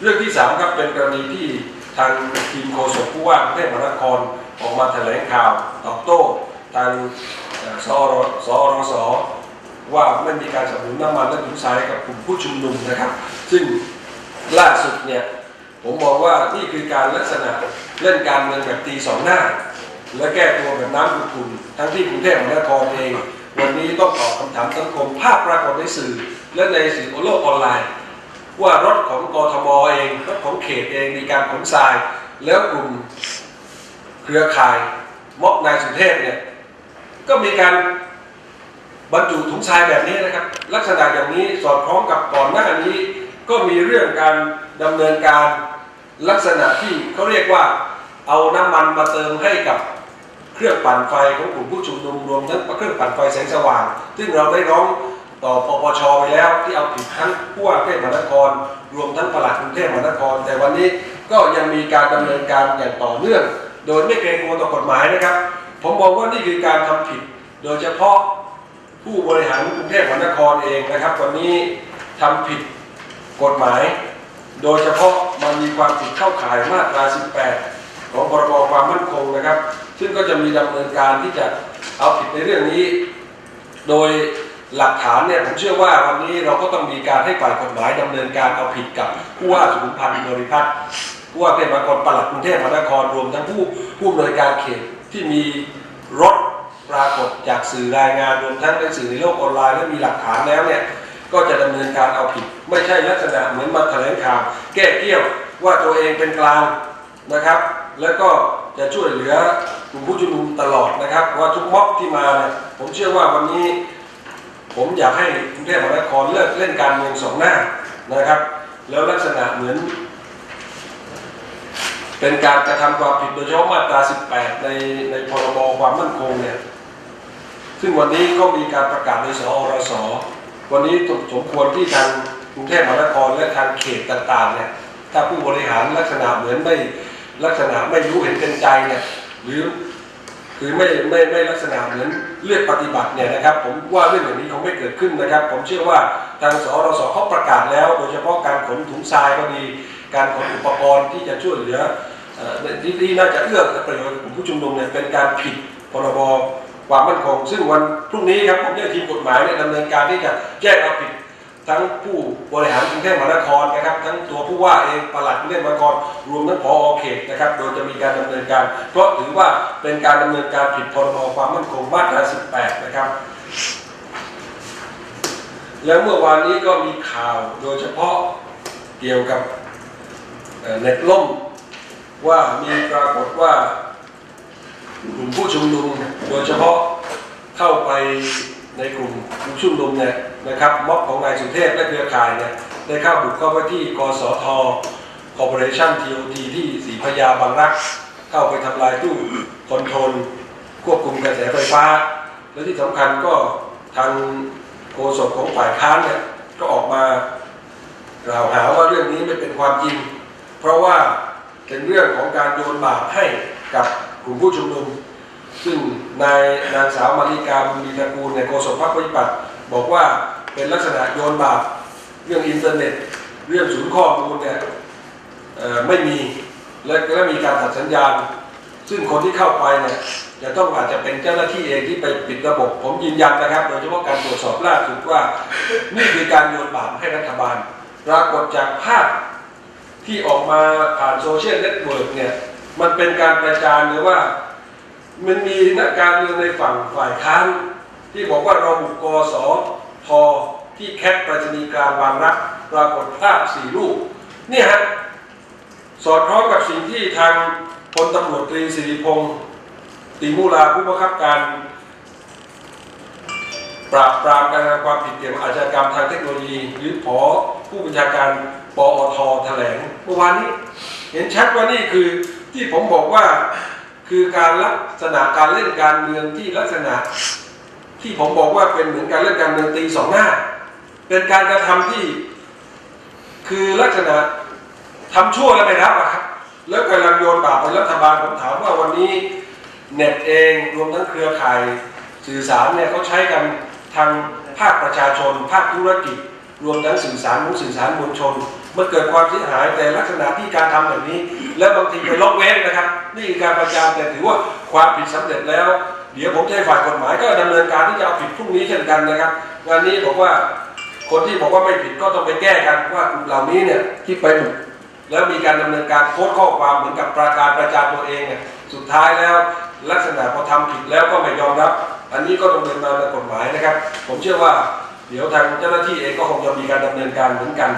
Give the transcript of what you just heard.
เรื่องที่สามครับเป็นกรณีที่ทางทีมโฆษกผู้ว่ากรุงเทพมหานครออกมาแถลงข่าวตอบโต้ทางเอ่อสอรสอรสว่าไม่มีการสนับสนุนน้ำมันและถุงทรายกับกลุ่มผู้ชุมนุมนะครับ ซึ่งล่าสุดเนี่ยผมมองว่านี่คือการลักษณะเล่นการเมืองแบบตีสองหน้า และแก้ตัวแบบน้ำขุ่นๆทั้งที่กรุงเทพมหานครเอง วันนี้ต้องตอบคำถามสังคมภาพปรากฏในสื่อและในสื่อโลกออนไลน์ ว่ารถของกทมเองรถของเขตเองมีการขนทราย แล้วกลุ่มเครือข่ายม็อบนายสุเทพเนี่ยก็มีการบรรจุถุงทรายแบบนี้นะครับ ลักษณะอย่างนี้สอดคล้องกับก่อนหน้านี้ ก็มีเรื่องการดำเนินการลักษณะที่เขาเรียกว่าเอาน้ำมันมาเติมให้กับเครื่องปั่นไฟของกลุ่มผู้ชุมนุมรวมทั้งเครื่องปั่นไฟแสงสว่าง ซึ่งเราได้ร้อง ต่อปปชไปแล้วที่เอาผิดทั้งผู้ว่ากรุงเทพมหานคร รวมทั้งปลัดกรุงเทพมหานคร แต่วันนี้ก็ยังมีการดำเนินการอย่างต่อเนื่อง โดยไม่เกรงกลัวต่อกฎหมายนะครับ ผมมองว่านี่คือการทำผิด โดยเฉพาะผู้บริหารกรุงเทพมหานครเองนะครับ วันนี้ทำผิดกฎหมาย โดยเฉพาะมันมีความผิดเข้าข่ายมาตรา 18 ของพรบความมั่นคงนะครับ ซึ่งก็จะมีดำเนินการที่จะเอาผิดในเรื่องนี้ โดย หลักฐานเนี่ยผมเชื่อว่าวันนี้เราก็ต้องมีการให้ฝ่ายกฎหมายดำเนินการเอาผิดกับผู้ว่าสุขุมพันธ์บริพัตรผู้ว่าเทพมานครปลัดกรุงเทพมหานครรวมทั้งผู้ผู้อำนวยการเขตที่มีรถปรากฏจากสื่อรายงานรวมทั้งในสื่อในโลกออนไลน์และมีหลักฐานแล้วเนี่ยก็จะดำเนินการเอาผิด ไม่ใช่ลักษณะเหมือนมาแถลงข่าวแก้เกี้ยวว่าตัวเองเป็นกลางนะครับ แล้วก็จะช่วยเหลือกลุ่มผู้ชุมนุมตลอดนะครับว่าทุกม็อบที่มาเนี่ยผมเชื่อว่าวันนี้ ผมอยากให้กรุงเทพมหานครเลิกเล่นการเมืองสองหน้านะครับ แล้วลักษณะเหมือน เป็นการกระทำความผิดโดยเฉพาะมาตรา 18 ในในพรบความมั่นคงเนี่ยซึ่งวันนี้ก็มีการประกาศโดยสอรสวันนี้สมควรที่ทางกรุงเทพมหานครและทางเขตต่างๆเนี่ยถ้าผู้บริหารลักษณะเหมือนไม่ลักษณะไม่รู้เห็นเป็นใจเนี่ยหรือ คือไม่ไม่ไม่ลักษณะเหมือนเลือกปฏิบัติเนี่ยนะครับ ผมว่าเรื่องอย่างนี้คงไม่เกิดขึ้นนะครับ ผมเชื่อว่าทางสรสเขาประกาศแล้ว โดยเฉพาะการขนถุงทรายก็ดี การขนอุปกรณ์ที่จะช่วยเหลือที่ที่น่าจะเอื้อประโยชน์กับกลุ่มผู้ชุมนุมเนี่ยเป็นการผิดพรบความมั่นคง ซึ่งวันพรุ่งนี้ครับผมจะทีมกฎหมายเนี่ยดำเนินการที่จะแจ้งเอาผิดทั้งผู้บริหารกรุงเทพมหานครนะครับทั้ง วผู้ว่าเองปลัดกรุงเทพมหานครรวมทั้งพอเขตนะครับ โดยจะมีการดำเนินการ เพราะถือว่าเป็นการดำเนินการผิดพรบความมั่นคงมาตรา 18 นะครับ แล้วเมื่อวานนี้ก็มีข่าวโดยเฉพาะเกี่ยวกับเน็ตล่มว่ามีปรากฏว่ากลุ่มผู้ชุมนุมโดยเฉพาะเข้าไปในกลุ่มผู้ชุมนุมเนี่ยนะครับม็อบของนายสุเทพและเครือข่ายเนี่ย ได้เข้าบุกเข้าไปที่กสทคอร์ปอเรชั่นทีโอทีที่ศรีพระยาบางรัก เข้าไปทำลายตู้คอนโทรลควบคุมกระแสไฟฟ้า และที่สำคัญก็ทางโฆษกของฝ่ายค้านเนี่ยก็ออกมากล่าวหาว่าเรื่องนี้ไม่เป็นความจริง เพราะว่าเป็นเรื่องของการโยนบาปให้กับกลุ่มผู้ชุมนุม ซึ่งนายนางสาวมาริกาบุญมีตระกูลในยโฆษกพรรคประชาธิปัตย์บอกว่าเป็นลักษณะโยนบาป เรื่องอินเทอร์เน็ต เรื่องศูนย์ข้อมูลเนี่ยไม่มีและและมีการตัดสัญญาณ ซึ่งคนที่เข้าไปเนี่ยจะต้องอาจจะเป็นเจ้าหน้าที่เองที่ไปปิดระบบ ผมยืนยันนะครับ โดยเฉพาะการตรวจสอบล่าสุดว่า นี่คือการโยนบาปให้รัฐบาล ปรากฏจากภาพที่ออกมาผ่านโซเชียลเน็ตเวิร์กเนี่ยมันเป็นการประจานเลยว่า มันมีนักการเมืองในฝั่งฝ่ายค้านที่บอกว่าเราบุกกสท ที่แคปประชนีกลางบางรักปรากฏภาพสี่รูปนี่ฮะสอดคล้องกับสิ่งที่ทางพลตำรวจตรีสิริพงศ์ติมูลาผู้บังคับการ ปราบปรามการกระทำความผิดเกี่ยวกับอาชญากรรมทางเทคโนโลยีหรือผอผู้บัญชาการปอทแถลงเมื่อวานนี้เห็นชัดว่านี่คือที่ผมบอกว่าคือการลักษณะการเล่นการเมืองที่ลักษณะ ที่ผมบอกว่าเป็นเหมือนการเล่นการเมืองตีสองหน้า เป็นการกระทำที่ คือลักษณะทำชั่วแล้วไม่รับอะครับแล้วกำลังโยนบาปไปรัฐบาลผมถามว่าวันนี้เน็ตเองรวมทั้งเครือข่ายสื่อสารเนี่ยเขาใช้กันทางภาคประชาชน ภาคธุรกิจ รวมทั้งสื่อสารของสื่อสารมวลชนมันเกิดความเสียหายแต่ลักษณะที่การทำแบบนี้ แล้วบางทีไปล็อกเว้นนะครับ นี่คือการประจานแต่ถือว่าความผิดสำเร็จแล้ว เดี๋ยวผมจะให้ฝ่ายกฎหมายก็ดำเนินการที่จะเอาผิดพรุ่งนี้เช่นกันนะครับงานนี้บอกว่า คนที่บอกว่าไม่ผิดก็ต้องไปแก้กันว่ากลุ่มเหล่านี้เนี่ยที่ไปถูกแล้วมีการดำเนินการโพสต์ข้อความเหมือนกับประกาศประจานตัวเองเนี่ยสุดท้ายแล้วลักษณะพอทำผิดแล้วก็ไม่ยอมรับ อันนี้ก็ดำเนินมาตามกฎหมายนะครับ ผมเชื่อว่าเดี๋ยวทางเจ้าหน้าที่เองก็คงจะมีการดำเนินการเหมือนกัน